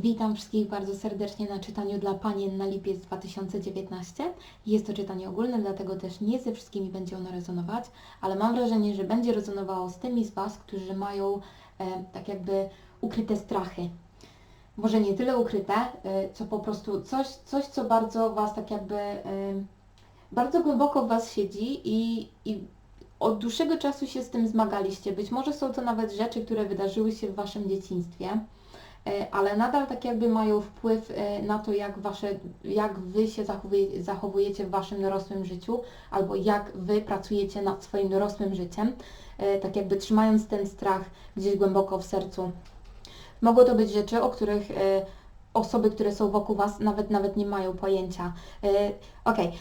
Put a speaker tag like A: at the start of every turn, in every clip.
A: Witam wszystkich bardzo serdecznie na czytaniu dla Panien na lipiec 2019. Jest to czytanie ogólne, dlatego też nie ze wszystkimi będzie ono rezonować, ale mam wrażenie, że będzie rezonowało z tymi z Was, którzy mają e, tak jakby ukryte strachy. Może nie tyle ukryte, e, co po prostu coś, coś co bardzo Was tak jakby e, bardzo głęboko w Was siedzi i, i od dłuższego czasu się z tym zmagaliście. Być może są to nawet rzeczy, które wydarzyły się w Waszym dzieciństwie ale nadal tak jakby mają wpływ e, na to, jak, wasze, jak Wy się zachowuje, zachowujecie w Waszym dorosłym życiu, albo jak Wy pracujecie nad swoim dorosłym życiem, e, tak jakby trzymając ten strach gdzieś głęboko w sercu. Mogą to być rzeczy, o których e, osoby, które są wokół Was nawet nawet nie mają pojęcia. E, Okej,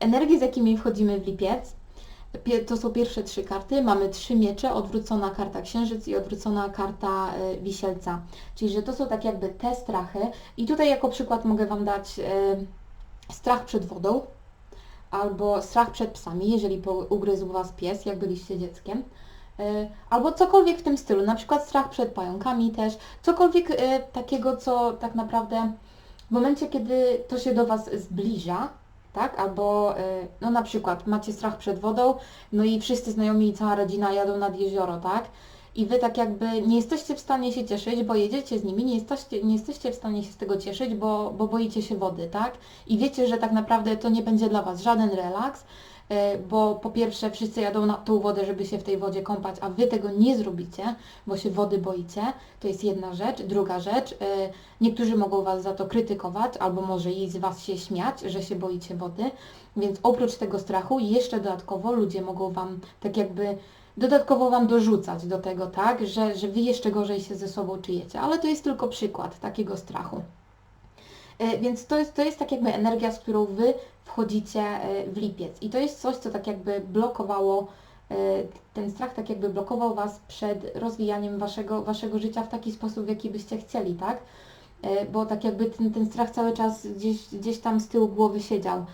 A: energie z jakimi wchodzimy w lipiec, Pie- to są pierwsze trzy karty. Mamy trzy miecze, odwrócona karta księżyc i odwrócona karta e, wisielca. Czyli, że to są tak jakby te strachy. I tutaj jako przykład mogę Wam dać e, strach przed wodą albo strach przed psami, jeżeli ugryzł Was pies, jak byliście dzieckiem. E, Albo cokolwiek w tym stylu, na przykład strach przed pająkami też, cokolwiek takiego, co tak naprawdę w momencie, kiedy to się do Was zbliża, tak? Albo y, no na przykład macie strach przed wodą, no i wszyscy znajomi i cała rodzina jadą nad jezioro, tak? I wy tak jakby nie jesteście w stanie się cieszyć, bo jedziecie z nimi, nie jesteście, nie jesteście w stanie się z tego cieszyć, bo, bo boicie się wody, tak? I wiecie, że tak naprawdę to nie będzie dla Was żaden relaks, bo po pierwsze wszyscy jadą na tą wodę, żeby się w tej wodzie kąpać, a Wy tego nie zrobicie, bo się wody boicie. To jest jedna rzecz. Druga rzecz, y, Niektórzy mogą Was za to krytykować, albo może i z Was się śmiać, że się boicie wody. Więc oprócz tego strachu, jeszcze dodatkowo ludzie mogą Wam tak jakby dodatkowo Wam dorzucać do tego, tak, że, że Wy jeszcze gorzej się ze sobą czujecie. Ale to jest tylko przykład takiego strachu. E, Więc to jest, to jest tak jakby energia, z którą Wy wchodzicie e, w lipiec. I to jest coś, co tak jakby blokowało, e, ten strach tak jakby blokował Was przed rozwijaniem Waszego, waszego życia w taki sposób, w jaki byście chcieli, tak? E, Bo tak jakby ten, ten strach cały czas gdzieś, gdzieś tam z tyłu głowy siedział.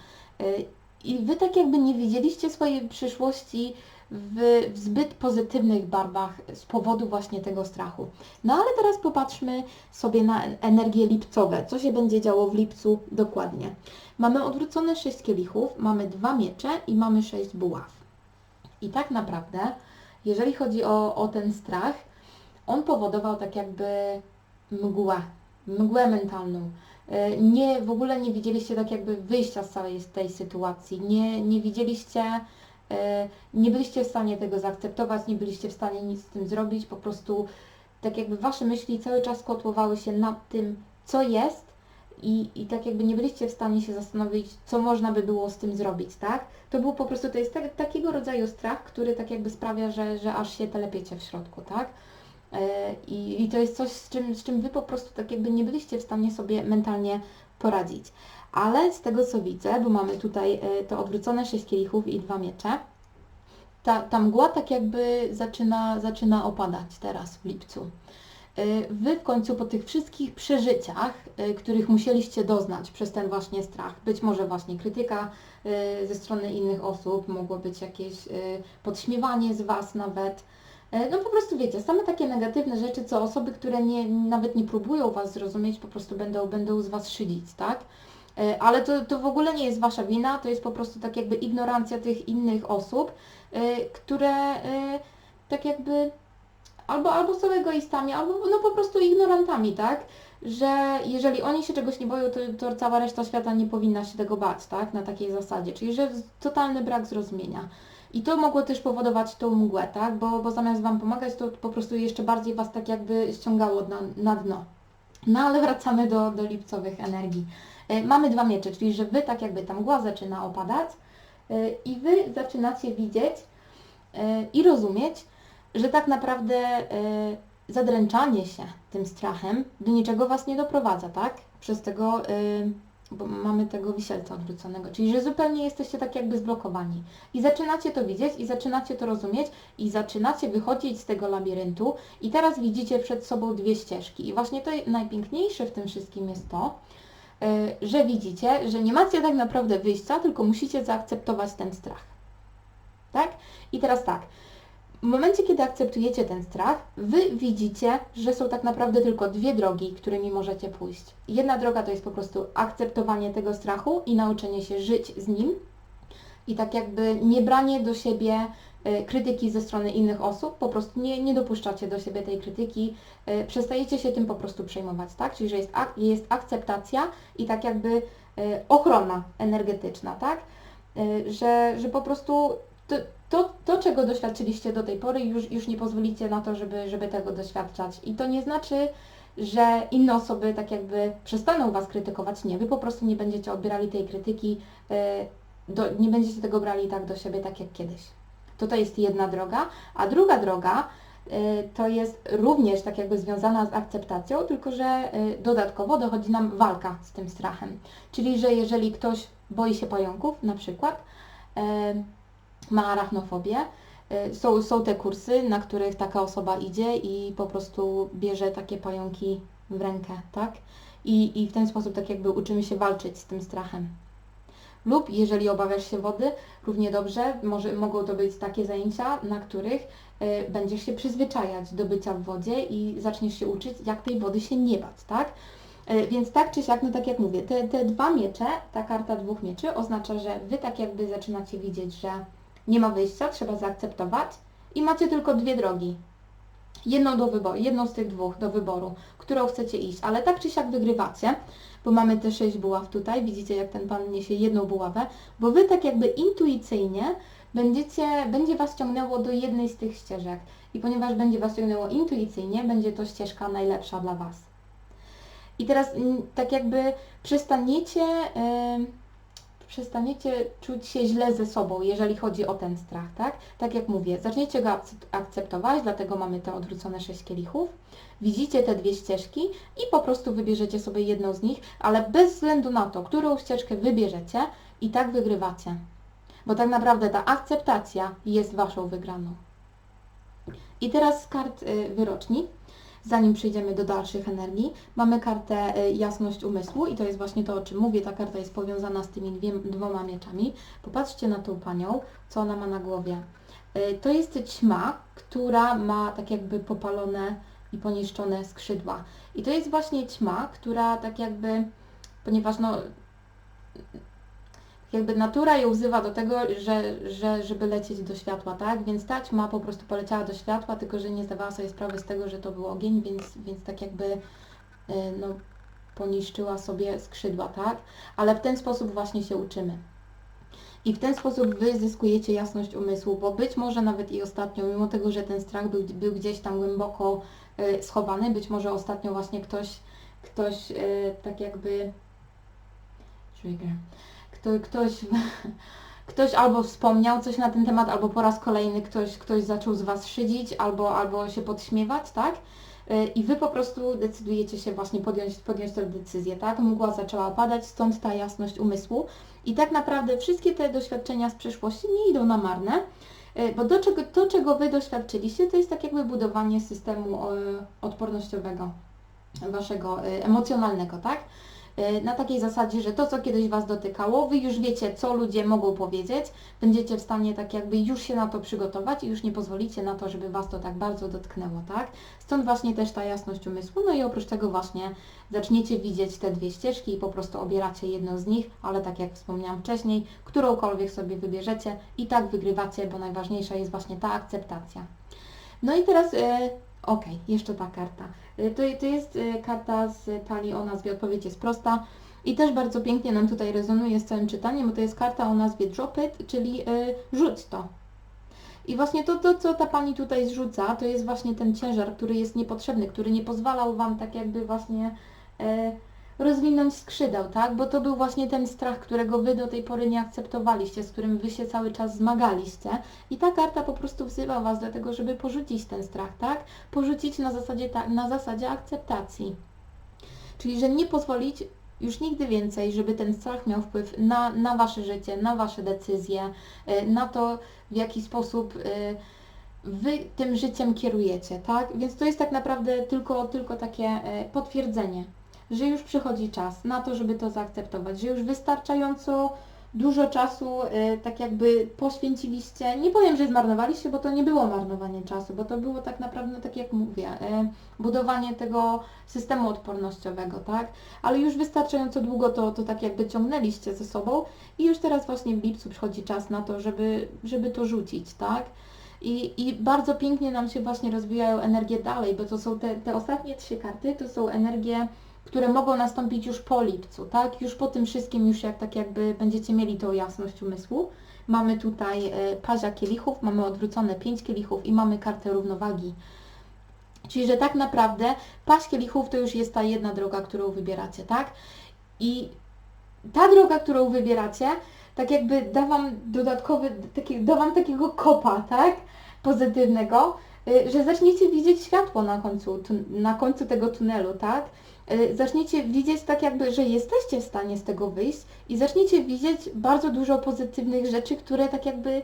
A: I Wy tak jakby nie widzieliście swojej przyszłości w, w zbyt pozytywnych barwach z powodu właśnie tego strachu. No ale teraz popatrzmy sobie na en- energie lipcowe. Co się będzie działo w lipcu dokładnie? Mamy odwrócone sześć kielichów, mamy dwa miecze i mamy sześć buław. I tak naprawdę, jeżeli chodzi o, o ten strach, on powodował tak jakby mgłę, mgłę mentalną. E, Nie, w ogóle nie widzieliście tak jakby wyjścia z całej tej sytuacji. Nie, nie widzieliście, nie byliście w stanie tego zaakceptować, nie byliście w stanie nic z tym zrobić, po prostu tak jakby wasze myśli cały czas kotłowały się nad tym, co jest i, i tak jakby nie byliście w stanie się zastanowić, co można by było z tym zrobić, tak? To był po prostu, to jest tak, takiego rodzaju strach, który tak jakby sprawia, że, że aż się telepiecie w środku, tak? E, I, I to jest coś, z czym, z czym Wy po prostu tak jakby nie byliście w stanie sobie mentalnie poradzić. Ale z tego co widzę, bo mamy tutaj e, to odwrócone sześć kielichów i dwa miecze, ta, ta mgła tak jakby zaczyna, zaczyna opadać teraz w lipcu. E, Wy w końcu po tych wszystkich przeżyciach, e, których musieliście doznać przez ten właśnie strach, być może właśnie krytyka ze strony innych osób, mogło być jakieś podśmiewanie z Was nawet, No po prostu wiecie, same takie negatywne rzeczy, co osoby, które nie, nawet nie próbują Was zrozumieć, po prostu będą, będą z Was szydzić, tak? E, Ale to, to w ogóle nie jest Wasza wina, to jest po prostu tak jakby ignorancja tych innych osób, e, które e, tak jakby albo, albo są egoistami, albo no po prostu ignorantami, tak? Że jeżeli oni się czegoś nie boją, to, to cała reszta świata nie powinna się tego bać, tak? Na takiej zasadzie, czyli że totalny brak zrozumienia. I to mogło też powodować tą mgłę, tak? Bo, bo zamiast Wam pomagać, to po prostu jeszcze bardziej Was tak jakby ściągało na, na dno. No ale wracamy do, do lipcowych energii. E, Mamy dwa miecze, czyli że Wy tak jakby ta mgła zaczyna opadać e, i Wy zaczynacie widzieć e, i rozumieć, że tak naprawdę zadręczanie się tym strachem do niczego Was nie doprowadza, tak? Przez tego, bo mamy tego wisielca odwróconego, czyli że zupełnie jesteście tak jakby zblokowani. I zaczynacie to widzieć, i zaczynacie to rozumieć, i zaczynacie wychodzić z tego labiryntu, i teraz widzicie przed sobą dwie ścieżki. I właśnie to najpiękniejsze w tym wszystkim jest to, że widzicie, że nie macie tak naprawdę wyjścia, tylko musicie zaakceptować ten strach. Tak? I teraz tak. W momencie, kiedy akceptujecie ten strach, wy widzicie, że są tak naprawdę tylko dwie drogi, którymi możecie pójść. Jedna droga to jest po prostu akceptowanie tego strachu i nauczenie się żyć z nim. I tak jakby nie branie do siebie krytyki ze strony innych osób, po prostu nie, nie dopuszczacie do siebie tej krytyki, e, przestajecie się tym po prostu przejmować, tak? Czyli, że jest, ak- jest akceptacja i tak jakby e, ochrona energetyczna, tak? E, Że, że po prostu to, to, to, czego doświadczyliście do tej pory, już, już nie pozwolicie na to, żeby, żeby tego doświadczać. I to nie znaczy, że inne osoby tak jakby przestaną Was krytykować. Nie, Wy po prostu nie będziecie odbierali tej krytyki, e, do, nie będziecie tego brali tak do siebie, tak jak kiedyś. To to jest jedna droga, a druga droga e, to jest również tak jakby związana z akceptacją, tylko że e, dodatkowo dochodzi nam walka z tym strachem. Czyli, że jeżeli ktoś boi się pająków na przykład, e, ma arachnofobię, y, są, są te kursy, na których taka osoba idzie i po prostu bierze takie pająki w rękę, tak? I, I w ten sposób tak jakby uczymy się walczyć z tym strachem. Lub jeżeli obawiasz się wody, równie dobrze może, mogą to być takie zajęcia, na których y, będziesz się przyzwyczajać do bycia w wodzie i zaczniesz się uczyć, jak tej wody się nie bać, tak? Y, Więc tak czy siak, no tak jak mówię, te, te dwa miecze, ta karta dwóch mieczy oznacza, że Wy tak jakby zaczynacie widzieć, że nie ma wyjścia, trzeba zaakceptować i macie tylko dwie drogi. Jedną do wyboru, jedną z tych dwóch do wyboru, którą chcecie iść, ale tak czy siak wygrywacie, bo mamy te sześć buław tutaj, widzicie jak ten pan niesie jedną buławę, bo wy tak jakby intuicyjnie będziecie, będzie was ciągnęło do jednej z tych ścieżek. I ponieważ będzie was ciągnęło intuicyjnie, będzie to ścieżka najlepsza dla was. I teraz mm, tak jakby przestaniecie em, przestaniecie czuć się źle ze sobą, jeżeli chodzi o ten strach, tak? Tak jak mówię, zaczniecie go akcept- akceptować, dlatego mamy te odwrócone sześć kielichów. Widzicie te dwie ścieżki i po prostu wybierzecie sobie jedną z nich, ale bez względu na to, którą ścieżkę wybierzecie, i tak wygrywacie. Bo tak naprawdę ta akceptacja jest waszą wygraną. I teraz z kart y, wyroczni zanim przejdziemy do dalszych energii, mamy kartę y, jasność umysłu i to jest właśnie to, o czym mówię. Ta karta jest powiązana z tymi dwoma mieczami. Popatrzcie na tą panią, co ona ma na głowie. Y, To jest ćma, która ma tak jakby popalone i poniszczone skrzydła. I to jest właśnie ćma, która tak jakby, ponieważ no jakby natura ją wzywa do tego, że, że, żeby lecieć do światła, tak? Więc ta ćma po prostu poleciała do światła, tylko że nie zdawała sobie sprawy z tego, że to był ogień, więc, więc tak jakby y, no, poniszczyła sobie skrzydła, tak? Ale w ten sposób właśnie się uczymy. I w ten sposób Wy zyskujecie jasność umysłu, bo być może nawet i ostatnio, mimo tego, że ten strach był, był gdzieś tam głęboko y, schowany, być może ostatnio właśnie ktoś, ktoś y, tak jakby trigger, ktoś, ktoś albo wspomniał coś na ten temat, albo po raz kolejny ktoś, ktoś zaczął z Was szydzić, albo, albo się podśmiewać, tak? Y, I Wy po prostu decydujecie się właśnie podjąć, podjąć tę decyzję, tak? Mgła zaczęła padać, stąd ta jasność umysłu. I tak naprawdę wszystkie te doświadczenia z przeszłości nie idą na marne, y, bo do czego, to, czego Wy doświadczyliście, to jest tak jakby budowanie systemu y, odpornościowego, Waszego emocjonalnego, tak? Y, Na takiej zasadzie, że to, co kiedyś Was dotykało, Wy już wiecie, co ludzie mogą powiedzieć, będziecie w stanie tak jakby już się na to przygotować i już nie pozwolicie na to, żeby Was to tak bardzo dotknęło, tak? Stąd właśnie też ta jasność umysłu, no i oprócz tego właśnie zaczniecie widzieć te dwie ścieżki i po prostu obieracie jedną z nich, ale tak jak wspomniałam wcześniej, którąkolwiek sobie wybierzecie i tak wygrywacie, bo najważniejsza jest właśnie ta akceptacja. No i teraz, okej, jeszcze ta karta. E, to, to jest e, karta z talii o nazwie Odpowiedź jest prosta i też bardzo pięknie nam tutaj rezonuje z całym czytaniem, bo to jest karta o nazwie Drop It, czyli e, rzuć to. I właśnie to, to, co ta Pani tutaj zrzuca, to jest właśnie ten ciężar, który jest niepotrzebny, który nie pozwalał Wam tak jakby właśnie rozwinąć skrzydeł, tak? Bo to był właśnie ten strach, którego Wy do tej pory nie akceptowaliście, z którym Wy się cały czas zmagaliście. I ta karta po prostu wzywa Was do tego, żeby porzucić ten strach, tak? Porzucić na zasadzie, ta, na zasadzie akceptacji. Czyli, że nie pozwolić już nigdy więcej, żeby ten strach miał wpływ na, na Wasze życie, na Wasze decyzje, y, na to, w jaki sposób y, Wy tym życiem kierujecie, tak? Więc to jest tak naprawdę tylko, tylko takie y, potwierdzenie, że już przychodzi czas na to, żeby to zaakceptować, że już wystarczająco dużo czasu e, tak jakby poświęciliście, nie powiem, że zmarnowaliście, bo to nie było marnowanie czasu, bo to było tak naprawdę, tak jak mówię, e, budowanie tego systemu odpornościowego, tak? Ale już wystarczająco długo to, to tak jakby ciągnęliście ze sobą i już teraz właśnie w lipcu przychodzi czas na to, żeby, żeby to rzucić, tak? I, I bardzo pięknie nam się właśnie rozwijają energie dalej, bo to są te, te ostatnie trzy karty, to są energie, które mogą nastąpić już po lipcu, tak? Już po tym wszystkim, już jak tak jakby będziecie mieli tą jasność umysłu. Mamy tutaj e, pazia kielichów, mamy odwrócone pięć kielichów i mamy kartę równowagi. Czyli, że tak naprawdę paź kielichów to już jest ta jedna droga, którą wybieracie, tak? I ta droga, którą wybieracie, tak jakby da Wam dodatkowy, taki, da Wam takiego kopa, tak? Pozytywnego, y, że zaczniecie widzieć światło na końcu, na końcu tego tunelu, tak? Y, Zaczniecie widzieć tak jakby, że jesteście w stanie z tego wyjść i zaczniecie widzieć bardzo dużo pozytywnych rzeczy, które tak jakby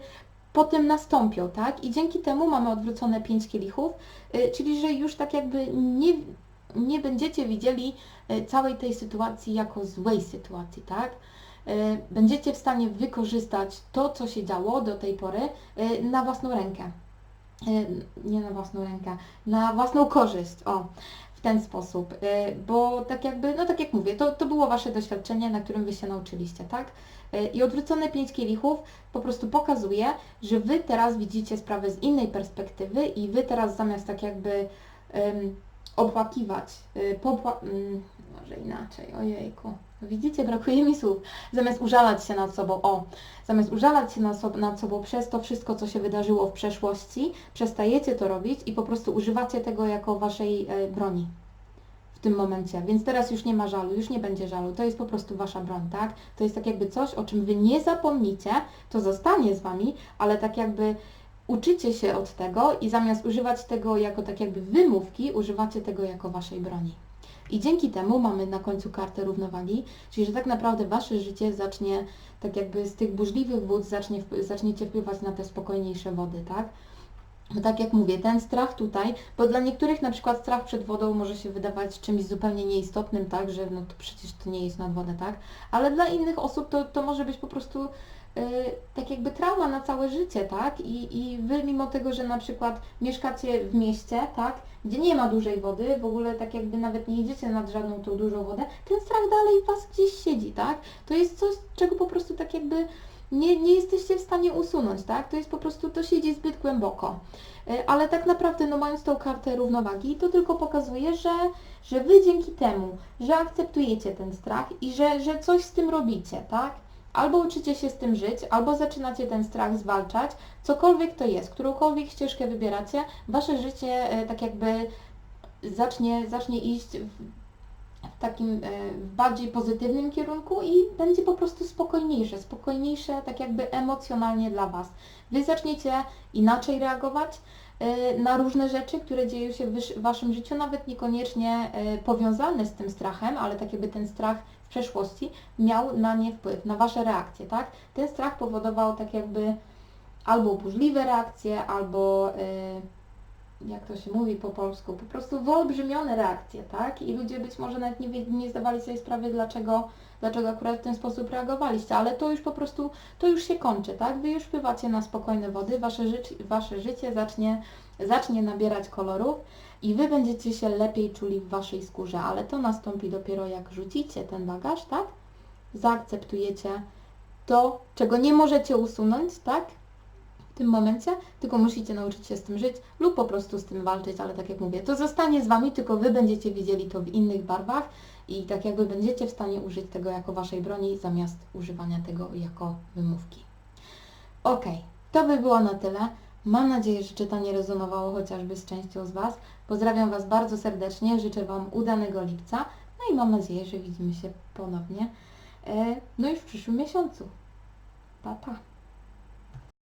A: potem nastąpią, tak? I dzięki temu mamy odwrócone pięć kielichów, y, czyli że już tak jakby nie, nie będziecie widzieli y, całej tej sytuacji jako złej sytuacji, tak? Będziecie w stanie wykorzystać to, co się działo do tej pory na własną rękę. Nie na własną rękę, na własną korzyść, o, ten sposób. Y, Bo tak jakby, no tak jak mówię, to, to było Wasze doświadczenie, na którym Wy się nauczyliście, tak? Y, I odwrócone pięć kielichów po prostu pokazuje, że Wy teraz widzicie sprawę z innej perspektywy i Wy teraz zamiast tak jakby um, mm, może inaczej, ojejku. Widzicie, brakuje mi słów. Zamiast użalać się nad sobą, o, zamiast użalać się nad, sob- nad sobą przez to wszystko, co się wydarzyło w przeszłości, przestajecie to robić i po prostu używacie tego jako waszej e, broni w tym momencie. Więc teraz już nie ma żalu, już nie będzie żalu. To jest po prostu wasza broń, tak? To jest tak jakby coś, o czym wy nie zapomnicie, to zostanie z wami, ale tak jakby uczycie się od tego i zamiast używać tego jako tak jakby wymówki, używacie tego jako waszej broni. I dzięki temu mamy na końcu kartę równowagi, czyli że tak naprawdę wasze życie zacznie, tak jakby z tych burzliwych wód zacznie, zaczniecie wpływać na te spokojniejsze wody, tak? Bo tak jak mówię, ten strach tutaj, bo dla niektórych na przykład strach przed wodą może się wydawać czymś zupełnie nieistotnym, tak, że no to przecież to nie jest nad wodę, tak? Ale dla innych osób to, to może być po prostu tak jakby trauma na całe życie, tak? I, I Wy mimo tego, że na przykład mieszkacie w mieście, tak? Gdzie nie ma dużej wody, w ogóle tak jakby nawet nie idziecie nad żadną tą dużą wodę, ten strach dalej Was gdzieś siedzi, tak? To jest coś, czego po prostu tak jakby nie, nie jesteście w stanie usunąć, tak? To jest po prostu, to siedzi zbyt głęboko. Y, Ale tak naprawdę, no mając tą kartę równowagi, to tylko pokazuje, że, że Wy dzięki temu, że akceptujecie ten strach i że, że coś z tym robicie, tak? Albo uczycie się z tym żyć, albo zaczynacie ten strach zwalczać, cokolwiek to jest, którąkolwiek ścieżkę wybieracie, Wasze życie e, tak jakby zacznie, zacznie iść w, w takim e, w bardziej pozytywnym kierunku i będzie po prostu spokojniejsze, spokojniejsze tak jakby emocjonalnie dla Was. Wy zaczniecie inaczej reagować e, na różne rzeczy, które dzieją się w Waszym życiu, nawet niekoniecznie powiązane z tym strachem, ale tak jakby ten strach przeszłości miał na nie wpływ, na Wasze reakcje, tak? Ten strach powodował tak jakby albo burzliwe reakcje, albo e, jak to się mówi po polsku, po prostu wyolbrzymione reakcje, tak? I ludzie być może nawet nie, nie zdawali sobie sprawy, dlaczego, dlaczego akurat w ten sposób reagowaliście, ale to już po prostu, to już się kończy, tak? Wy już wpływacie na spokojne wody, wasze, życie, wasze życie zacznie, zacznie nabierać kolorów i Wy będziecie się lepiej czuli w Waszej skórze, ale to nastąpi dopiero jak rzucicie ten bagaż, tak? Zaakceptujecie to, czego nie możecie usunąć, tak? w tym momencie, tylko musicie nauczyć się z tym żyć lub po prostu z tym walczyć, ale tak jak mówię, to zostanie z Wami, tylko Wy będziecie widzieli to w innych barwach i tak jakby będziecie w stanie użyć tego jako Waszej broni, zamiast używania tego jako wymówki. Ok, to by było na tyle. Mam nadzieję, że czytanie rezonowało chociażby z częścią z Was. Pozdrawiam Was bardzo serdecznie, życzę Wam udanego lipca, no i mam nadzieję, że widzimy się ponownie, e, no i w przyszłym miesiącu. Pa, pa!